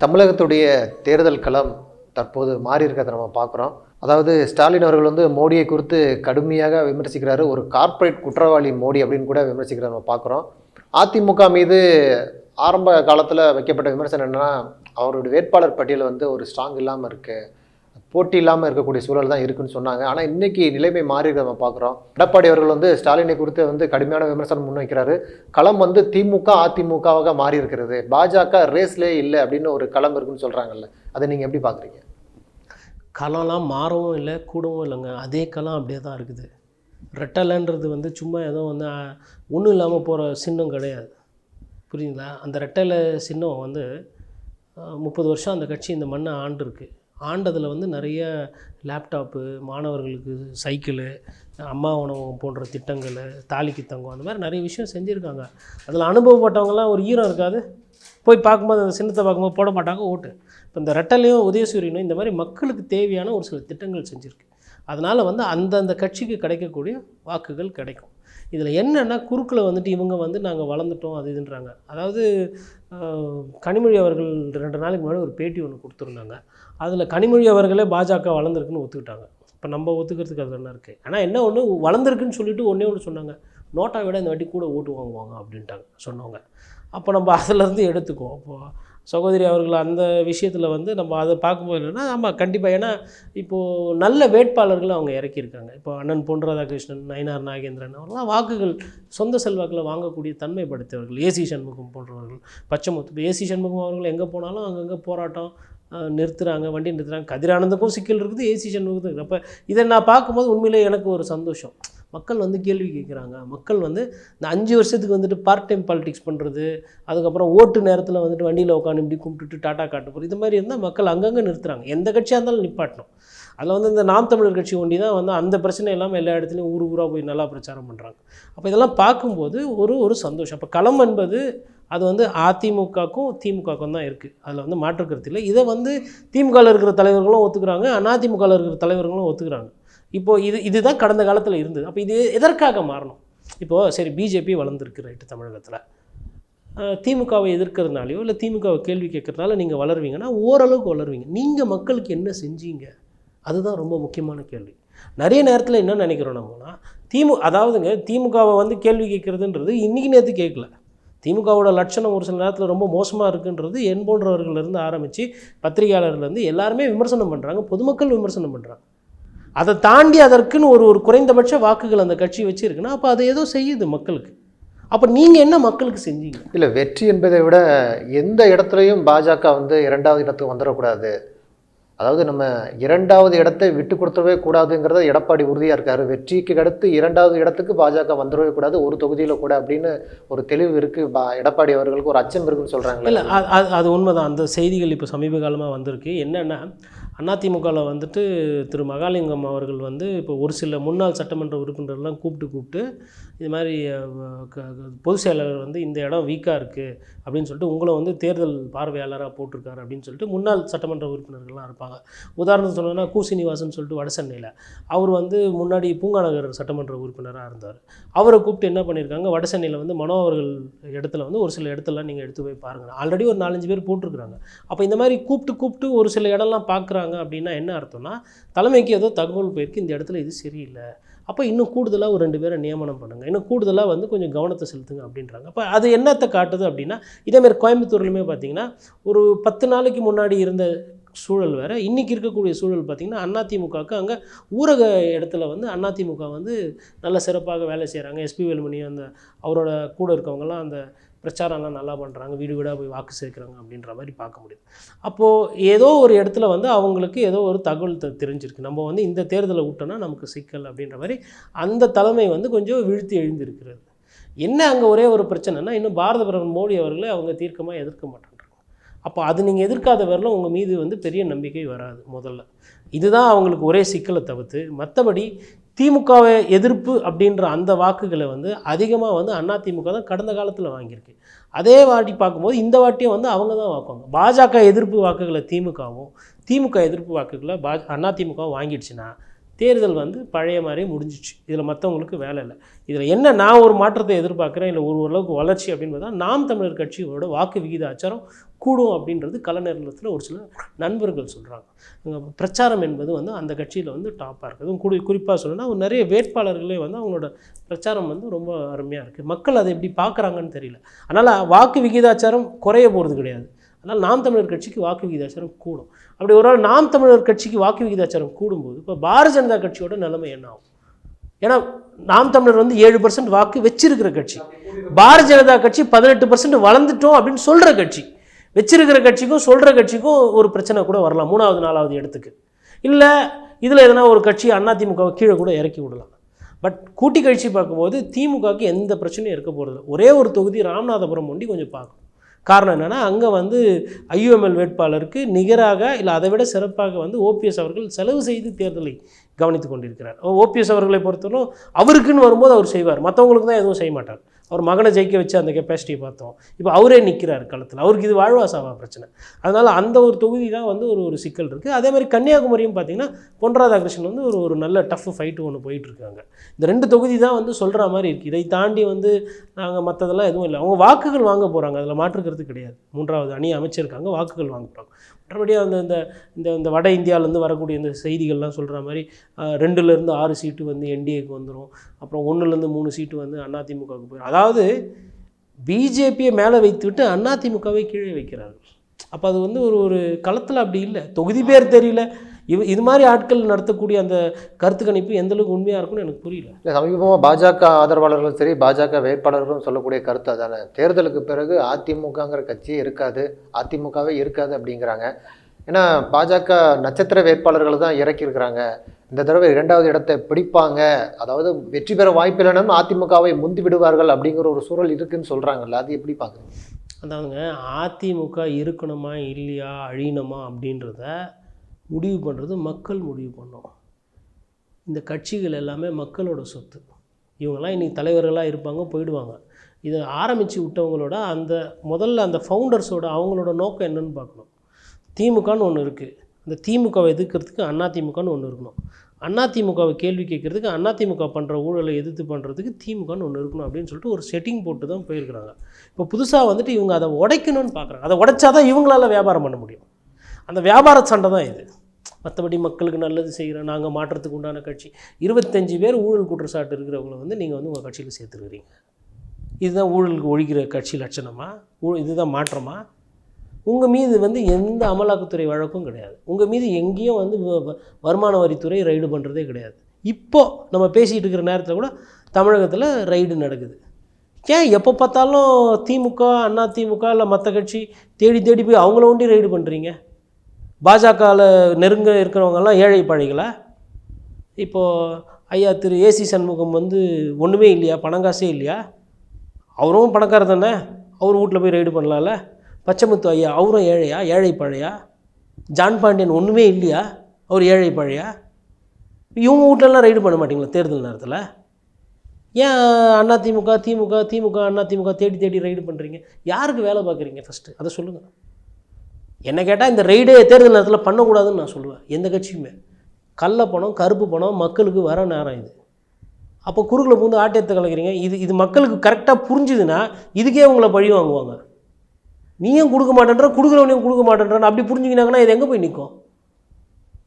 தமிழகத்துடைய தேர்தல் களம் தற்போது மாறி இருக்கிறத நம்ம பார்க்குறோம். அதாவது ஸ்டாலின் அவர்கள் வந்து மோடியை குறித்து கடுமையாக விமர்சிக்கிறாரு. ஒரு கார்ப்பரேட் குற்றவாளி மோடி அப்படின்னு கூட விமர்சிக்கிறத நம்ம பார்க்குறோம். அதிமுக மீது ஆரம்ப காலத்தில் வைக்கப்பட்ட விமர்சனம் என்னன்னா அவருடைய வேட்பாளர் பட்டியல் வந்து ஒரு ஸ்ட்ராங் இல்லாமல் இருக்குது போட்டி இல்லாமல் இருக்கக்கூடிய சூழல் தான் இருக்குன்னு சொன்னாங்க. ஆனால் இன்றைக்கி நிலைமை மாறி நம்ம பார்க்குறோம். எடப்பாடி அவர்கள் வந்து ஸ்டாலினை குறித்து வந்து கடுமையான விமர்சனம் முன்வைக்கிறாரு. களம் வந்து திமுக அதிமுகவாக மாறி இருக்கிறது பாஜக ரேஸ்லே இல்லை அப்படின்னு ஒரு களம் இருக்குன்னு சொல்கிறாங்கல்ல அதை நீங்கள் எப்படி பார்க்குறீங்க? களம்லாம் மாறவும் இல்லை கூடவும் இல்லைங்க. அதே களம் அப்படியே தான் இருக்குது. ரெட்டலைன்றது வந்து சும்மா ஏதோ வந்து ஒன்றும் இல்லாமல் போகிற சின்னம் கிடையாது. புரியுங்களா அந்த ரெட்டலை சின்னம் வந்து முப்பது வருஷம் அந்த கட்சி இந்த மண்ணை ஆண்டிருக்கு. ஆண்டதில் வந்து நிறைய லேப்டாப்பு மாணவர்களுக்கு சைக்கிளு அம்மா உணவகம் போன்ற திட்டங்கள் தாலிக்கு தங்கம் அந்த மாதிரி நிறைய விஷயம் செஞ்சுருக்காங்க. அதில் அனுபவப்பட்டவங்கலாம் ஒரு ஈரம் இருக்காது. போய் பார்க்கும்போது அந்த சின்னத்தை பார்க்கும்போது போட மாட்டாங்க ஓட்டு. இப்போ இந்த ரெட்டலையும் உதயசூரியனும் இந்த மாதிரி மக்களுக்கு தேவையான ஒரு சில திட்டங்கள் செஞ்சுருக்கு. அதனால் வந்து அந்தந்த கட்சிக்கு கிடைக்கக்கூடிய வாக்குகள் கிடைக்கும். இதில் என்னென்னா குறுக்கில் வந்துட்டு இவங்க வந்து நாங்கள் வளர்ந்துட்டோம் அது இதுன்றாங்க. அதாவது கனிமொழி அவர்கள் ரெண்டு நாளைக்கு முன்னாடி ஒரு பேட்டி ஒன்று கொடுத்துருந்தாங்க. அதில் கனிமொழி அவர்களே பாஜக வளர்ந்துருக்குன்னு ஒத்துக்கிட்டாங்க. இப்போ நம்ம ஒத்துக்கிறதுக்கு அது என்ன இருக்குது ஆனால் என்ன ஒன்று வளர்ந்துருக்குன்னு சொல்லிட்டு ஒன்றே ஒன்று சொன்னாங்க. நோட்டா விட இந்த வாட்டி கூட ஓட்டு வாங்குவாங்க அப்படின்ட்டாங்க சொன்னவங்க. அப்போ நம்ம அதிலேருந்து எடுத்துக்குவோம். அப்போது சகோதரி அவர்கள் அந்த விஷயத்தில் வந்து நம்ம அதை பார்க்கும்போது என்னென்னா ஆமாம் கண்டிப்பாக ஏன்னா இப்போது நல்ல வேட்பாளர்கள் அவங்க இறக்கியிருக்காங்க. இப்போ அண்ணன் பொன் ராதாகிருஷ்ணன் நயனார் நாகேந்திரன் அவர்களாம் வாக்குகள் சொந்த செல்வாக்கில் வாங்கக்கூடிய தன்மை ஏசி சண்முகம் போன்றவர்கள் பச்சைமுத்து. இப்போ ஏசி சண்முகம் அவர்கள் எங்கே போனாலும் அங்கங்கே போராட்டம் நிறுத்துகிறாங்க வண்டி நிறுத்துகிறாங்க கதிரானந்துக்கும் சிக்கல் இருக்குது ஏசி சண்முகத்துக்கும் இருக்குது. அப்போ இதை நான் பார்க்கும்போது உண்மையிலே எனக்கு ஒரு சந்தோஷம். மக்கள் வந்து கேள்வி கேட்குறாங்க. மக்கள் வந்து இந்த அஞ்சு வருஷத்துக்கு வந்துட்டு பார்ட் டைம் பாலிடிக்ஸ் பண்ணுறது அதுக்கப்புறம் ஓட்டு நேரத்தில் வந்துட்டு வண்டியில் உட்காந்து இப்படி கும்பிட்டுட்டு டாட்டா காட்டு போகிறது இது மாதிரி இருந்தால் மக்கள் அங்கங்கே நிறுத்துறாங்க. எந்த கட்சியாக இருந்தாலும் நிப்பாட்டணும். அதில் வந்து இந்த நாம் தமிழர் கட்சி ஒண்டி தான் வந்து அந்த பிரச்சனை இல்லாமல் எல்லா இடத்துலையும் ஊர் ஊராக போய் நல்லா பிரச்சாரம் பண்ணுறாங்க அப்போ இதெல்லாம் பார்க்கும்போது ஒரு ஒரு சந்தோஷம். அப்போ களம் என்பது அது வந்து அதிமுகக்கும் திமுகக்கும் தான் இருக்குது அதில் வந்து மாற்று கருத்து இல்லை. இதை வந்து திமுகவில் இருக்கிற தலைவர்களும் ஒத்துக்கிறாங்க அதிமுகவில் இருக்கிற தலைவர்களும் ஒத்துக்கிறாங்க. இப்போது இது இதுதான் கடந்த காலத்தில் இருந்தது. அப்போ இது எதற்காக மாறணும்? இப்போது சரி பிஜேபி வளர்ந்துருக்கு ரைட்டு தமிழகத்தில். திமுகவை எதிர்க்கிறதுனாலையோ இல்லை திமுகவை கேள்வி கேட்குறதுனால நீங்கள் வளருவீங்கன்னா ஓரளவுக்கு வளருவீங்க. நீங்கள் மக்களுக்கு என்ன செஞ்சீங்க? அதுதான் ரொம்ப முக்கியமான கேள்வி. நிறைய நேரத்தில் என்ன நினைக்கிறோம் நம்மனா திமு அதாவதுங்க திமுகவை வந்து கேள்வி கேட்குறதுன்றது இன்றைக்கி நேற்று கேட்கல. திமுகவோட லட்சணம் ஒரு சில நேரத்தில் ரொம்ப மோசமாக இருக்குன்றது என் போன்றவர்கள்லேருந்து ஆரம்பித்து பத்திரிகையாளர்லேருந்து எல்லாருமே விமர்சனம் பண்ணுறாங்க பொதுமக்கள் விமர்சனம் பண்ணுறாங்க அதை தாண்டி அதற்குன்னு ஒரு ஒரு குறைந்தபட்ச வாக்குகள் அந்த கட்சி வச்சுருக்குன்னா அப்போ அதை ஏதோ செய்யுது மக்களுக்கு. அப்போ நீங்கள் என்ன மக்களுக்கு செஞ்சீங்க? இல்லை வெற்றி என்பதை விட எந்த இடத்துலையும் பாஜக வந்து இரண்டாவது இடத்துக்கு வந்துடக்கூடாது. அதாவது நம்ம இரண்டாவது இடத்தை விட்டு கொடுத்துடவே கூடாதுங்கிறத எடப்பாடி உறுதியாக இருக்கார். வெற்றிக்கு அடுத்து இரண்டாவது இடத்துக்கு பாஜக வந்துடவே கூடாது. ஒரு தொகுதியில் கூட அப்படின்னு ஒரு தெளிவு இருக்குது பா- எடப்பாடி அவர்களுக்கு ஒரு அச்சம் இருக்குன்னு சொல்கிறாங்க இல்லை அது அது உண்மைதான். அந்த செய்திகள் இப்போ சமீப காலமாக வந்திருக்கு. என்னென்னா அதிமுகவில் வந்துட்டு திரு மகாலிங்கம் அவர்கள் வந்து இப்போ ஒரு சில முன்னாள் சட்டமன்ற உறுப்பினர்லாம் கூப்பிட்டு கூப்பிட்டு இது மாதிரி பொது பொதுச் செயலாளர் வந்து இந்த இடம் வீக்காக இருக்குது அப்படின்னு சொல்லிட்டு உங்களை வந்து தேர்தல் பார்வையாளராக போட்டிருக்காரு அப்படின்னு சொல்லிட்டு முன்னாள் சட்டமன்ற உறுப்பினர்கள்லாம் இருப்பாங்க. உதாரணத்துக்கு சொல்லணும்னா கு. சீனிவாசன் சொல்லிட்டு வடசென்னையில் அவர் வந்து முன்னாடி பூங்காநகர் சட்டமன்ற உறுப்பினராக இருந்தார். அவரை கூப்பிட்டு என்ன பண்ணியிருக்காங்க வடசென்னையில் வந்து மனோ அவர்கள் இடத்துல வந்து ஒரு சில இடத்துலலாம் நீங்கள் எடுத்து போய் பாருங்கள் ஆல்ரெடி ஒரு நாலஞ்சு பேர் போட்டிருக்கிறாங்க. அப்போ இந்த மாதிரி கூப்பிட்டு கூப்பிட்டு ஒரு சில இடம்லாம் பார்க்குறாங்க அப்படின்னா என்ன அர்த்தம்னா தலைமைக்கு ஏதோ தகவல் போயிருக்கு இந்த இடத்துல இது சரியில்லை. அப்போ இன்னும் கூடுதலாக ஒரு ரெண்டு பேரை நியமனம் பண்ணுங்கள் இன்னும் கூடுதலாக வந்து கொஞ்சம் கவனத்தை செலுத்துங்க அப்படின்றாங்க. அப்போ அது என்னத்தை காட்டுது அப்படின்னா இதேமாரி கோயம்புத்தூர்லையுமே பார்த்தீங்கன்னா ஒரு பத்து நாளைக்கு முன்னாடி இருந்த சூழல் வேறு இன்றைக்கி இருக்கக்கூடிய சூழல் பார்த்திங்கன்னா அதிமுகவுக்கு அங்கே ஊரக இடத்துல வந்து அதிமுக வந்து நல்ல சிறப்பாக வேலை செய்கிறாங்க எஸ்பி வேலுமணி அந்த அவரோட கூட இருக்கவங்கலாம் அந்த பிரச்சாரம்லாம் நல்லா பண்ணுறாங்க வீடு வீடாக போய் வாக்கு சேர்க்குறாங்க அப்படின்ற மாதிரி பார்க்க முடியுது. அப்போது ஏதோ ஒரு இடத்துல வந்து அவங்களுக்கு ஏதோ ஒரு தகவல் தெரிஞ்சிருக்கு. நம்ம வந்து இந்த தேர்தலை விட்டோன்னா நமக்கு சிக்கல் அப்படின்ற மாதிரி அந்த தலைமை வந்து கொஞ்சம் வீழ்த்தி எழுந்திருக்கிறது. என்ன அங்கே ஒரே ஒரு பிரச்சனைனா இன்னும் பாரத பிரதமர் மோடி அவர்களை அவங்க தீர்க்கமாக எதிர்க்க மாட்டேன்றாங்க. அப்போ அது நீங்கள் எதிர்க்காத வரல உங்கள் மீது வந்து பெரிய நம்பிக்கை வராது முதல்ல. இதுதான் அவங்களுக்கு ஒரே சிக்கலை தவிர்த்து மற்றபடி திமுகவை எதிர்ப்பு அப்படின்ற அந்த வாக்குகளை வந்து அதிகமாக வந்து அதிமுக தான் கடந்த காலத்தில் வாங்கியிருக்கு. அதே வாட்டி பார்க்கும்போது இந்த வாட்டியும் வந்து அவங்க தான் வாக்குவாங்க. பாஜக எதிர்ப்பு வாக்குகளை திமுகவும் திமுக எதிர்ப்பு வாக்குகளை பா அதிமுகவும் வாங்கிடுச்சுன்னா தேர்தல் வந்து பழைய மாதிரி முடிஞ்சிச்சு. இதில் மற்றவங்களுக்கு வேலை இல்லை. இதில் என்ன நான் ஒரு மாற்றத்தை எதிர்பார்க்குறேன் இல்லை ஒரு ஓரளவுக்கு வளர்ச்சி அப்படின்னு பார்த்தா நாம் தமிழர் கட்சியோட வாக்கு விகிதாச்சாரம் கூடும் அப்படின்றது கலைநேரத்தில் ஒரு சில நண்பர்கள் சொல்கிறாங்க பிரச்சாரம் என்பது வந்து அந்த கட்சியில் வந்து டாப்பாக இருக்குது அதுவும் குறி குறிப்பாக சொல்லணும்னா நிறைய வேட்பாளர்களே வந்து அவங்களோட பிரச்சாரம் வந்து ரொம்ப அருமையாக இருக்குது மக்கள் அதை எப்படி பார்க்குறாங்கன்னு தெரியல. அதனால் வாக்கு விகிதாச்சாரம் குறைய போகிறது கிடையாது. அதனால் நாம் தமிழர் கட்சிக்கு வாக்கு விகிதாச்சாரம் கூடும். அப்படி ஒரு நாள் நாம் தமிழர் கட்சிக்கு வாக்கு விகிதாச்சாரம் கூடும்போது இப்போ பாரதிய ஜனதா கட்சியோட நிலைமை என்ன ஆகும்? ஏன்னா நாம் தமிழர் வந்து ஏழு பர்சன்ட் வாக்கு வச்சிருக்கிற கட்சி. பாரதிய ஜனதா கட்சி பதினெட்டு பர்சன்ட் வளர்ந்துட்டோம் அப்படின்னு சொல்கிற கட்சி. வச்சிருக்கிற கட்சிக்கும் சொல்கிற கட்சிக்கும் ஒரு பிரச்சனை கூட வரலாம் மூணாவது நாலாவது இடத்துக்கு. இல்லை இதில் எதனா ஒரு கட்சி அதிமுகவை கீழே கூட இறக்கி விடலாம். பட் கூட்டி கழிச்சு பார்க்கும்போது திமுகவுக்கு எந்த பிரச்சனையும் இருக்க போகிறதில்ல ஒரே ஒரு தொகுதி ராமநாதபுரம் ஒண்டி கொஞ்சம் பார்க்கணும். காரணம் என்னென்னா அங்கே வந்து ஐயுஎம்எல் வேட்பாளருக்கு நிகராக இல்லை அதை விட சிறப்பாக வந்து ஓபிஎஸ் அவர்கள் செலவு செய்து தேர்தலை கவனித்து கொண்டிருக்கிறார். ஓபிஎஸ் அவர்களை பொறுத்தவரைக்கும் அவருக்குன்னு வரும்போது அவர் செய்வார். மற்றவங்களுக்கு தான் எதுவும் செய்ய மாட்டார். அவர் மகனை ஜெயிக்க வச்சு அந்த கெப்பாசிட்டியை பார்த்தோம். இப்போ அவரே நிற்கிறார் களத்தில். அவருக்கு இது வாழ்வாசாவா பிரச்சனை. அதனால் அந்த ஒரு தொகுதி தான் வந்து ஒரு ஒரு சிக்கல் இருக்குது அதே மாதிரி கன்னியாகுமரியும் பார்த்தீங்கன்னா பொன் ராதாகிருஷ்ணன் வந்து ஒரு ஒரு நல்ல டஃப் ஃபைட்டு ஒன்று போயிட்டுருக்காங்க இந்த ரெண்டு தொகுதி தான் வந்து சொல்கிற மாதிரி இருக்குது இதை தாண்டி வந்து நாங்கள் மற்றதெல்லாம் எதுவும் இல்லை. அவங்க வாக்குகள் வாங்க போகிறாங்க அதில் மாற்றுக்கிறது கிடையாது. மூன்றாவது அணி அமைச்சிருக்காங்க வாக்குகள் வாங்க போகிறாங்க மற்றபடி அந்த இந்த இந்த இந்த வட இந்தியாவிலேருந்து வரக்கூடிய இந்த செய்திகள்லாம் சொல்கிற மாதிரி ரெண்டுலேருந்து ஆறு சீட்டு வந்து என்டிஏக்கு வந்துடும் அப்புறம் ஒன்றுலேருந்து மூணு சீட்டு வந்து அதிமுகவுக்கு போயிடும் அதாவது பிஜேபியை மேலே வைத்துவிட்டு அதிமுகவை கீழே வைக்கிறார்கள். அப்போ அது வந்து ஒரு ஒரு களத்தில் அப்படி இல்லை. தொகுதி பேர் தெரியல. இது இது மாதிரி ஆட்கள் நடத்தக்கூடிய அந்த கருத்து கணிப்பு எந்த அளவுக்கு உண்மையாக இருக்கும்னு எனக்கு புரியல. இல்லை சமீபமாக பாஜக ஆதரவாளர்களும் சரி பாஜக வேட்பாளர்களும் சொல்லக்கூடிய கருத்து அதானே? தேர்தலுக்கு பிறகு அதிமுகங்கிற கட்சியே இருக்காது அதிமுகவே இருக்காது அப்படிங்கிறாங்க. ஏன்னா பாஜக நட்சத்திர வேட்பாளர்களை தான் இறக்கியிருக்கிறாங்க இந்த தடவை இரண்டாவது இடத்தை பிடிப்பாங்க. அதாவது வெற்றி பெற வாய்ப்பு இல்லைனாலும் அதிமுகவை முந்தி விடுவார்கள் அப்படிங்கிற ஒரு சூழல் இருக்குன்னு சொல்கிறாங்கல்ல அது எப்படி பார்க்குறீங்க அதாவதுங்க அதிமுக இருக்கணுமா இல்லையா அழியணுமா அப்படின்றத முடிவு பண்ணுறது மக்கள் முடிவு பண்ணோம். இந்த கட்சிகள் எல்லாமே மக்களோட சொத்து. இவங்கெல்லாம் இன்றைக்கி தலைவர்களாக இருப்பாங்க போயிடுவாங்க. இதை ஆரம்பித்து விட்டவங்களோட அந்த முதல்ல அந்த ஃபவுண்டர்ஸோட அவங்களோட நோக்கம் என்னன்னு பார்க்கணும். திமுகன்னு ஒன்று இருக்குது அந்த திமுகவை எதிர்க்கிறதுக்கு அதிமுகன்னு ஒன்று இருக்கணும். அதிமுகவை கேள்வி கேட்குறதுக்கு அதிமுக பண்ணுற ஊழலை எதிர்த்து பண்ணுறதுக்கு திமுகன்னு ஒன்று இருக்கணும் அப்படின்னு சொல்லிட்டு ஒரு செட்டிங் போட்டு தான் போயிருக்கிறாங்க. இப்போ புதுசாக வந்துட்டு இவங்க அதை உடைக்கணும்னு பார்க்குறாங்க. அதை உடைச்சா தான் இவங்களால வியாபாரம் பண்ண முடியும். அந்த வியாபார சண்டை தான் இது. மற்றபடி மக்களுக்கு நல்லது செய்கிறோம் நாங்கள் மாற்றத்துக்கு உண்டான கட்சி. இருபத்தஞ்சி பேர் ஊழல் குற்றச்சாட்டு இருக்கிறவங்கள வந்து நீங்கள் வந்து உங்கள் கட்சியில் சேர்த்துருக்கிறீங்க. இதுதான் ஊழலுக்கு ஒழிக்கிற கட்சி லட்சணமா? ஊ இதுதான் மாற்றமா? உங்கள் மீது வந்து எந்த அமலாக்கத்துறை வழக்கும் கிடையாது. உங்கள் மீது எங்கேயும் வந்து வ- வ- வருமான வரித்துறை ரைடு பண்ணுறதே கிடையாது. இப்போது நம்ம பேசிகிட்டு இருக்கிற நேரத்தில் கூட தமிழகத்தில் ரைடு நடக்குது. ஏன் எப்போ பார்த்தாலும் திமுக அண்ணா திமுக இல்லை மற்ற கட்சி தேடி தேடி போய் அவங்கள ஒண்டி ரைடு பண்ணுறீங்க பாஜகவில் நெருங்க இருக்கிறவங்கெல்லாம் ஏழை பழைகளா? இப்போது ஐயா திரு ஏசி சண்முகம் வந்து ஒன்றுமே இல்லையா? பணங்காசே இல்லையா? அவரும் பணக்காரர் தானே? அவர் வீட்டில் போய் ரைடு பண்ணலாம்ல பச்சைமுத்து ஐயா அவரும் ஏழையா? ஏழை பழையா? ஜான் பாண்டியன் ஒன்றுமே இல்லையா? அவர் ஏழை பழையா? இவங்க வீட்லலாம் ரைடு பண்ண மாட்டிங்களா தேர்தல் நேரத்தில்? ஏன் அதிமுக திமுக திமுக அதிமுக தேடி தேடி ரைடு பண்ணுறீங்க யாருக்கு வேலை பார்க்குறீங்க ஃபஸ்ட்டு அதை சொல்லுங்கள் என்னை கேட்டால் இந்த ரெய்டே தேர்தல் நேரத்தில் பண்ணக்கூடாதுன்னு நான் சொல்லுவேன். எந்த கட்சியுமே. கள்ள பணம் கருப்பு பணம் மக்களுக்கு வர நேரம் இது. அப்போ குறுக்கில் பூந்து ஆட்டியத்தை கலக்கிறீங்க. இது இது மக்களுக்கு கரெக்டாக புரிஞ்சுதுன்னா இதுக்கே உங்களை பழி வாங்குவாங்க. நீயும் கொடுக்க மாட்டேன்ற கொடுக்குறவனையும் கொடுக்க மாட்டேன்றான் அப்படி புரிஞ்சுக்கினாங்கன்னா இது எங்கே போய் நிற்கும்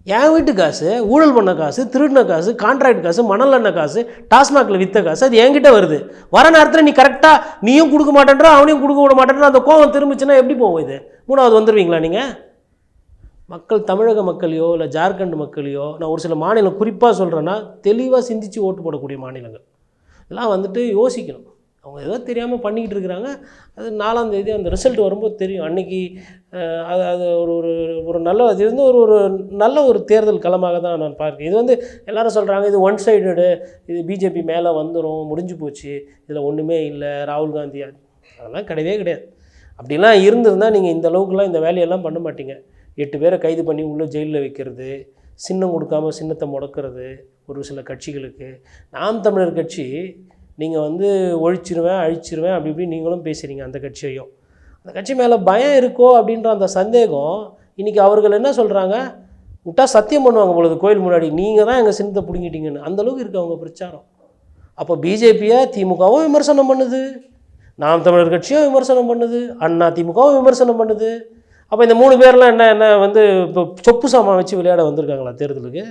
என் வீட்டு காசு ஊழல் பண்ண காசு திருடின காசு கான்ட்ராக்ட் காசு மணல் எண்ணெய் காசு டாஸ்மாகில் விற்ற காசு அது என்கிட்ட வருது. வர நேரத்தில் நீ கரெக்டாக நீயும் கொடுக்க மாட்டேன்ற அவனையும் கொடுக்க விட மாட்டேன்ற அந்த கோவம் திரும்பிச்சுன்னா எப்படி போகும் இது? மூணாவது வந்துடுவீங்களா நீங்கள் மக்கள் தமிழக மக்களையோ இல்லை ஜார்க்கண்ட் மக்களையோ நான் ஒரு சில மாநிலம் குறிப்பாக சொல்கிறேன்னா தெளிவாக சிந்திச்சு ஓட்டு போடக்கூடிய மாநிலங்கள். இதெல்லாம் வந்துட்டு யோசிக்கணும். அவங்க ஏதோ தெரியாமல் பண்ணிக்கிட்டு இருக்கிறாங்க. அது நாலாம் தேதி அந்த ரிசல்ட் வரும்போது தெரியும். அன்னைக்கு அது அது ஒரு ஒரு ஒரு நல்ல இது வந்து ஒரு ஒரு நல்ல ஒரு தேர்தல் களமாக தான் நான் பார்க்கிறேன். இது வந்து எல்லாரும் சொல்கிறாங்க இது ஒன் சைடடு இது பிஜேபி மேலே வந்துடும் முடிஞ்சு போச்சு. இதில் ஒன்றுமே இல்லை ராகுல் காந்தி அதெல்லாம் கிடையவே கிடையாது. அப்படிலாம் இருந்திருந்தால் நீங்கள் இந்த அளவுக்குலாம் இந்த வேலையெல்லாம் பண்ண மாட்டீங்க. எட்டு பேரை கைது பண்ணி உள்ளே ஜெயிலில் வைக்கிறது சின்னம் கொடுக்காம சின்னத்தை முடக்கிறது ஒரு சில கட்சிகளுக்கு. நாம் தமிழர் கட்சி நீங்கள் வந்து ஒழிச்சிருவேன் அழிச்சிருவேன் அப்படி இப்படி நீங்களும் பேசுகிறீங்க அந்த கட்சியையும். அந்த கட்சி மேலே பயம் இருக்கோ அப்படின்ற அந்த சந்தேகம் இன்றைக்கி அவர்கள் என்ன சொல்கிறாங்க விட்டா சத்தியம் பண்ணுவாங்க பொழுது கோயில் முன்னாடி. நீங்கள் தான் எங்கள் சின்னத்தை பிடுங்கிட்டீங்கன்னு. அந்தளவுக்கு இருக்குது அவங்க பிரச்சாரம். அப்போ பிஜேபியை திமுகவும் விமர்சனம் பண்ணுது. நாம் தமிழர் கட்சியும் விமர்சனம் பண்ணுது. அண்ணா திமுகவும் விமர்சனம் பண்ணுது. அப்போ இந்த மூணு பேர்லாம் என்ன என்ன வந்து இப்போ சொப்பு சாமான் வச்சு விளையாட வந்திருக்காங்களா தேர்தலுக்கு?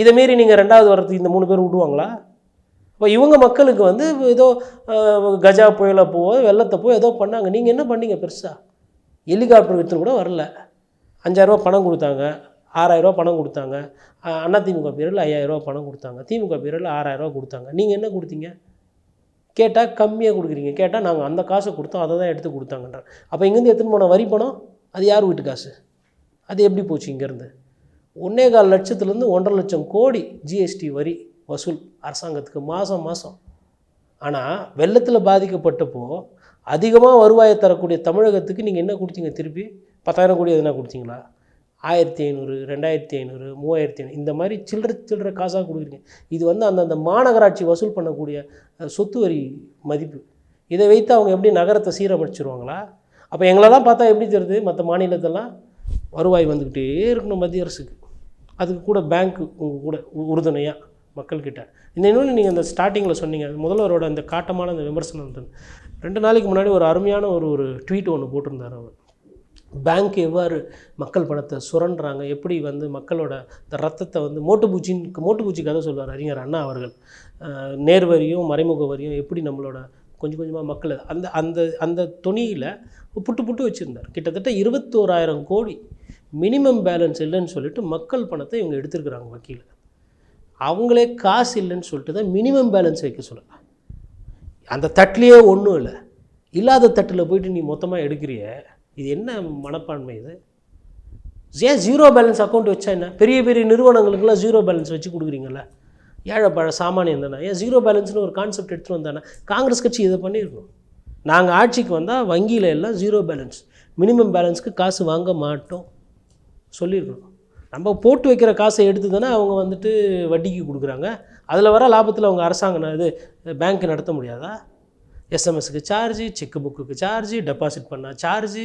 இதை மீறி நீங்கள் ரெண்டாவது வரத்துக்கு இந்த மூணு பேர் விடுவாங்களா? இப்போ இவங்க மக்களுக்கு வந்து ஏதோ கஜா புயலை போவோ வெள்ளத்தை போய் ஏதோ பண்ணாங்க. நீங்கள் என்ன பண்ணீங்க பெருசாக ஹெலிகாப்டர் விற்று கூட வரல. அஞ்சாயிரரூபா பணம் கொடுத்தாங்க. ஆறாயிரரூபா பணம் கொடுத்தாங்க. அண்ணா திமுக பேரில் ஐயாயிரரூபா பணம் கொடுத்தாங்க. திமுக பேரில் ஆறாயிரரூபா கொடுத்தாங்க. நீங்கள் என்ன கொடுத்தீங்க? கேட்டால் கம்மியாக கொடுக்குறீங்க. கேட்டால் நாங்கள் அந்த காசை கொடுத்தோம். அதை தான் எடுத்து கொடுத்தாங்கன்றாங்க. அப்போ இங்கேருந்து எடுத்துன்னு போன வரி பணம்? அது யார் வீட்டு காசு? அது எப்படி போச்சு இங்கேருந்து? ஒன்றே கால் லட்சத்துலேருந்து ஒன்றரை லட்சம் கோடி ஜிஎஸ்டி வரி வசூல். அரசாங்கத்துக்கு மாதம் மாதம் ஆனால் வெள்ளத்தில் பாதிக்கப்பட்டப்போ அதிகமாக வருவாயை தரக்கூடிய தமிழகத்துக்கு நீங்கள் என்ன கொடுத்தீங்க திருப்பி? பத்தாயிரம் கோடி எதுனா கொடுத்தீங்களா? ஆயிரத்தி ஐநூறு ரெண்டாயிரத்தி ஐநூறு மூவாயிரத்தி ஐநூறு இந்த மாதிரி சில்லற சில்லற காசாக கொடுக்குறீங்க. இது வந்து அந்தந்த மாநகராட்சி வசூல் பண்ணக்கூடிய சொத்து வரி மதிப்பு. இதை வைத்து அவங்க எப்படி நகரத்தை சீரமைச்சிருவாங்களா? அப்போ எங்களெல்லாம் பார்த்தா எப்படி தெரியுது? மற்ற மாநிலத்தெல்லாம் வருவாய் வந்துக்கிட்டே இருக்கணும் மத்திய அரசுக்கு. அதுக்கு கூட பேங்க்கு உங்கள் கூட உ- உறுதுணையாக மக்கள்கிட்ட. இந்த இன்னொன்று நீங்கள் அந்த ஸ்டார்டிங்கில் சொன்னீங்க முதல்வரோட அந்த காட்டமான அந்த விமர்சனம் இருந்தது ரெண்டு நாளைக்கு முன்னாடி ஒரு அருமையான ஒரு ஒரு ட்வீட் ஒன்று போட்டிருந்தார் அவர். பேங்க் எவ்வாறு மக்கள் பணத்தை சுரண்டுறாங்க எப்படி வந்து மக்களோட இந்த ரத்தத்தை வந்து மோட்டுப்பூச்சின்னு மோட்டுப்பூச்சி கதை சொல்வார் அறிஞர் அண்ணா அவர்கள். நேர்வரியும் நேர் வரியும் மறைமுக வரியும் எப்படி நம்மளோட கொஞ்சம் கொஞ்சமாக மக்கள் அந்த அந்த அந்த துணியில் புட்டு புட்டு வச்சுருந்தார். கிட்டத்தட்ட இருபத்தோராயிரம் கோடி மினிமம் பேலன்ஸ் இல்லைன்னு சொல்லிட்டு மக்கள் பணத்தை இவங்க எடுத்திருக்கிறாங்க வக்கீல். அவங்களே காசு இல்லைன்னு சொல்லிட்டு தான் மினிமம் பேலன்ஸ் வைக்க சொல்லலாம் அந்த தட்டிலேயே ஒன்றும் இல்லை. இல்லாத தட்டில் போயிட்டு நீ மொத்தமாக எடுக்கிறிய இது என்ன மனப்பான்மை இது? ஏன் ஜீரோ பேலன்ஸ் அக்கௌண்ட் வச்சா என்ன? பெரிய பெரிய நிறுவனங்களுக்கெல்லாம் ஜீரோ பேலன்ஸ் வச்சு கொடுக்குறீங்கல்ல? ஏழைப்பழ சாமானியம் தானே? ஏன் ஜீரோ பேலன்ஸ்னு ஒரு கான்செப்ட் எடுத்துகிட்டு வந்தானே? காங்கிரஸ் கட்சி இதை பண்ணியிருக்கணும் நாங்கள் ஆட்சிக்கு வந்தால் வங்கியில் எல்லாம் ஜீரோ பேலன்ஸ் மினிமம் பேலன்ஸ்க்கு காசு வாங்க மாட்டோம். சொல்லியிருக்கணும் நம்ம போட்டு வைக்கிற காசை எடுத்து தானே அவங்க வந்துட்டு வட்டிக்கு கொடுக்குறாங்க. அதில் வர லாபத்தில் அவங்க அரசாங்கம் இது பேங்க் நடத்த முடியாதா? எஸ்எம்எஸ்க்கு சார்ஜு செக் புக்குக்கு சார்ஜு டெபாசிட் பண்ணால் சார்ஜு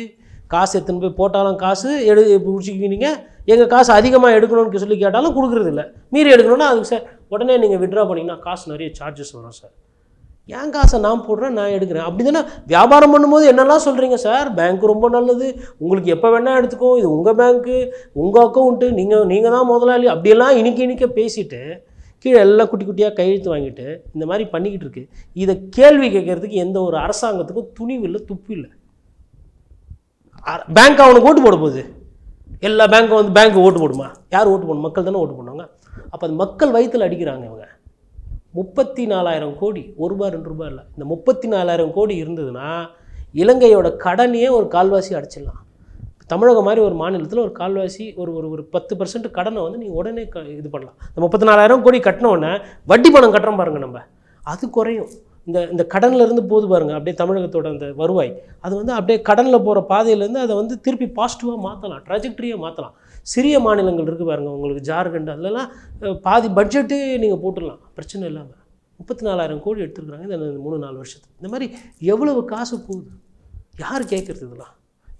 காசு எடுத்துன்னு போய் போட்டாலும் காசு எடு பிடிச்சிக்கினீங்க எங்கள் காசு அதிகமாக எடுக்கணும்னு சொல்லி கேட்டாலும் கொடுக்குறதில்ல. மீறி எடுக்கணும்னா அதுக்கு சார் உடனே நீங்கள் விட்ரா பண்ணிங்கன்னா காசு நிறைய சார்ஜஸ் வரும் சார் என் காசை நான் போடுறேன் நான் எடுக்கிறேன். அப்படி தானே வியாபாரம் பண்ணும்போது என்னெல்லாம் சொல்கிறீங்க சார் பேங்க் ரொம்ப நல்லது. உங்களுக்கு எப்போ வேணால் எடுத்துக்கோ. இது உங்கள் பேங்க்கு உங்கள் அக்கௌண்ட்டு நீங்கள் நீங்கள் தான் முதலாளி. அப்படியெல்லாம் இனிக்க இனிக்க பேசிட்டு கீழே எல்லாம் குட்டி குட்டியாக கையெழுத்து வாங்கிட்டு இந்த மாதிரி பண்ணிக்கிட்டு இருக்கு. இதை கேள்வி கேட்கறதுக்கு எந்த ஒரு அரசாங்கத்துக்கும் துணிவு இல்லை துப்பு இல்லை. பேங்க் அவனுக்கு ஓட்டு போட போகுது. எல்லா பேங்க்கும் வந்து பேங்க் ஓட்டு போடுமா? யார் ஓட்டு போடணும்? மக்கள் தானே ஓட்டு போடுவாங்க. அப்போ அது மக்கள் வயிற்றில் அடிக்கிறாங்க இவங்க. முப்பத்தி நாலாயிரம் கோடி. ஒரு ரூபாய் ரெண்டு ரூபாய் இல்லை. இந்த முப்பத்தி நாலாயிரம் கோடி இருந்ததுன்னா இலங்கையோட கடனையே ஒரு கால்வாசி அடைச்சிடலாம். தமிழகம் மாதிரி ஒரு மாநிலத்தில் ஒரு கால்வாசி ஒரு ஒரு ஒரு பத்து பர்சன்ட் கடனை வந்து நீங்கள் உடனே க இது பண்ணலாம். இந்த முப்பத்தி நாலாயிரம் கோடி கட்டின உடனே வட்டி பணம் கட்டுறோம் பாருங்கள் நம்ம. அது குறையும். இந்த இந்த கடன்லேருந்து போது பாருங்க அப்படியே தமிழகத்தோட அந்த வருவாய். அது வந்து அப்படியே கடனில் போகிற பாதையிலேருந்து அதை வந்து திருப்பி பாசிட்டிவாக மாற்றலாம் ட்ராஜெக்டரியாக மாற்றலாம் சிறிய மாநிலங்கள் இருக்குது பாருங்க உங்களுக்கு ஜார்க்கண்ட் அதுலலாம் பாதி பட்ஜெட்டு நீங்கள் போட்டுடலாம் பிரச்சனை இல்லாமல் முப்பத்தி நாலாயிரம் கோடி எடுத்துருக்குறாங்க இந்த மூணு நாலு வருஷத்துக்கு. இந்த மாதிரி எவ்வளவு காசு போகுது? யார் கேட்குறது இதெல்லாம்?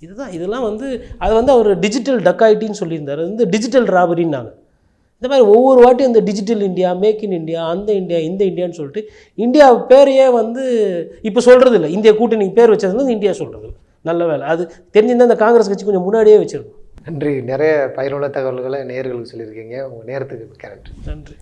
இதுதான் இதெல்லாம் வந்து அது வந்து அவர் டிஜிட்டல் டக்காயிட்டின்னு சொல்லியிருந்தார். அது வந்து டிஜிட்டல் ராபரின்னாங்க இந்த மாதிரி ஒவ்வொரு வாட்டியும் இந்த digital India make in India அந்த இந்தியா இந்த இந்தியான்னு சொல்லிட்டு இந்தியா பேரையே வந்து இப்போ சொல்கிறது இல்லை இந்தியா கூட்டணிக்கு பேர் வச்சது வந்து இந்தியா சொல்கிறது நல்ல வேலை. அது தெரிஞ்சிருந்தா இந்த காங்கிரஸ் கட்சி கொஞ்சம் முன்னாடியே வச்சிருக்கும். நன்றி. நிறைய பயனுள்ள தகவல்களை நேயர்களுக்கு சொல்லியிருக்கீங்க. உங்கள் நேரத்துக்கு நன்றி. நன்றி.